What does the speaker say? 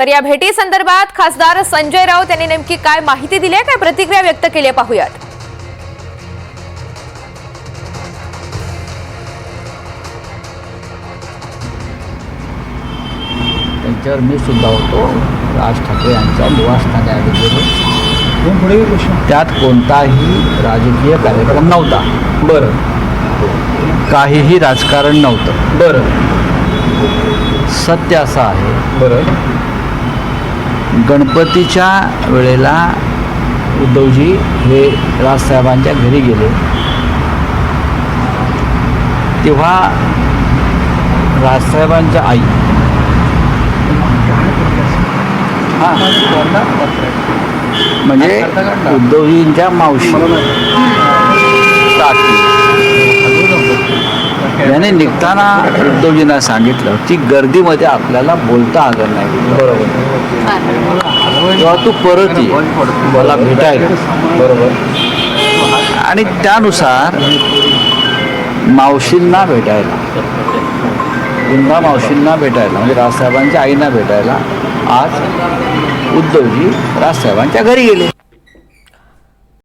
तर या भेटी संदर्भात खासदार संजय राऊत यांनी नेमकी काय माहिती दिली आहे? काय प्रतिक्रिया व्यक्त केली आहे? पाहूयात. त्यांच्यावर मी सुद्धा होतो. राज ठाकरे यांच्या निवासस्थानी पुढे गेलो त्यात कोणताही राजकीय कार्यक्रम नव्हता. बरं. काहीही राजकारण नव्हतं. बरं. सत्य असं आहे. बरं. गणपतीच्या वेळेला उद्धवजी हे राजसाहेबांच्या घरी गेले. तेव्हा राजसाहेबांच्या आई. हां म्हणजे उद्धवजींच्या मावशी. याने निघताना उद्धवजींना सांगितलं की गर्दीमध्ये आपल्याला बोलता आलं नाही. बरोबर. तेव्हा तू परत ये मला भेटायला. बरोबर. आणि त्यानुसार मावशींना भेटायला. पुन्हा मावशींना भेटायला म्हणजे राजसाहेबांच्या आईंना भेटायला. आज उद्धवजी राजसाहेबांच्या घरी गेले.